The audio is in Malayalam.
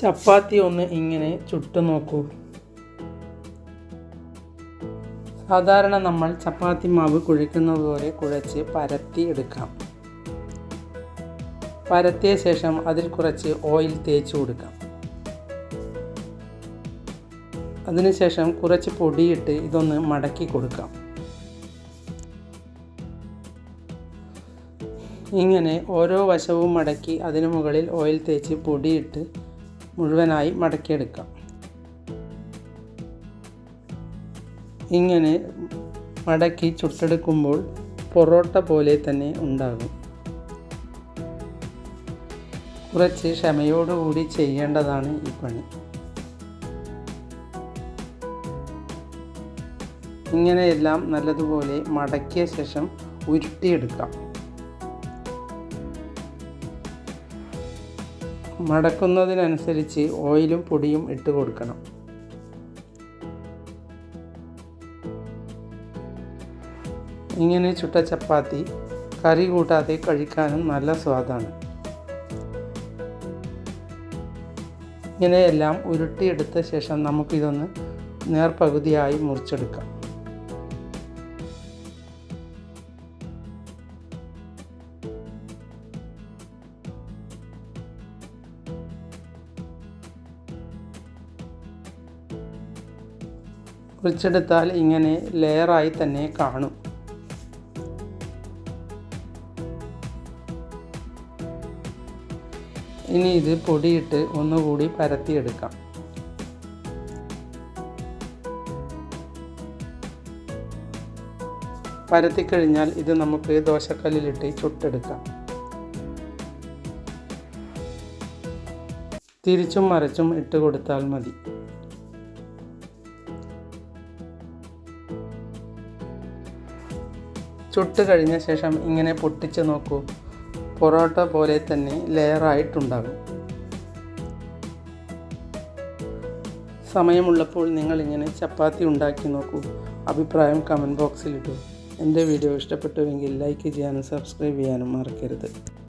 ചപ്പാത്തി ഒന്ന് ഇങ്ങനെ ചുട്ടു നോക്കൂ. സാധാരണ നമ്മൾ ചപ്പാത്തി മാവ് കുഴിക്കുന്നത് പോലെ കുഴച്ച് പരത്തി എടുക്കാം. പരത്തിയ ശേഷം അതിൽ കുറച്ച് ഓയിൽ തേച്ച് കൊടുക്കാം. അതിനുശേഷം കുറച്ച് പൊടിയിട്ട് ഇതൊന്ന് മടക്കി കൊടുക്കാം. ഇങ്ങനെ ഓരോ വശവും മടക്കി അതിനു മുകളിൽ ഓയിൽ തേച്ച് പൊടിയിട്ട് മുഴുവനായി മടക്കിയെടുക്കാം. ഇങ്ങനെ മടക്കി ചുട്ടെടുക്കുമ്പോൾ പൊറോട്ട പോലെ തന്നെ ഉണ്ടാകും. കുറച്ച് ക്ഷമയോടുകൂടി ചെയ്യേണ്ടതാണ് ഈ പണി. ഇങ്ങനെയെല്ലാം നല്ലതുപോലെ മടക്കിയ ശേഷം ഉരുട്ടിയെടുക്കാം. മടക്കുന്നതിനനുസരിച്ച് ഓയിലും പൊടിയും ഇട്ട് കൊടുക്കണം. ഇങ്ങനെ ചുട്ട ചപ്പാത്തി കറി കൂട്ടാതെ കഴിക്കാനും നല്ല സ്വാദാണ്. ഇങ്ങനെയെല്ലാം ഉരുട്ടിയെടുത്ത ശേഷം നമുക്കിതൊന്ന് നേർപകുതിയായി മുറിച്ചെടുക്കാം. മുറിച്ചെടുത്താൽ ഇങ്ങനെ ലെയറായി തന്നെ കാണും. ഇനി ഇത് പൊടിയിട്ട് ഒന്നുകൂടി പരത്തിയെടുക്കാം. പരത്തിക്കഴിഞ്ഞാൽ ഇത് നമുക്ക് ദോശക്കല്ലിലിട്ട് ചുട്ടെടുക്കാം. തിരിച്ചും മറിച്ചും ഇട്ട് കൊടുത്താൽ മതി. ചുട്ട് കഴിഞ്ഞ ശേഷം ഇങ്ങനെ പൊട്ടിച്ച് നോക്കൂ. പൊറോട്ട പോലെ തന്നെ ലെയറായിട്ടുണ്ടാകും. സമയമുള്ളപ്പോൾ നിങ്ങൾ ഇങ്ങനെ ചപ്പാത്തി ഉണ്ടാക്കി നോക്കൂ. അഭിപ്രായം കമന്റ് ബോക്സിലിട്ടു. എന്റെ വീഡിയോ ഇഷ്ടപ്പെട്ടുവെങ്കിൽ ലൈക്ക് ചെയ്യാനും സബ്സ്ക്രൈബ് ചെയ്യാനും മറക്കരുത്.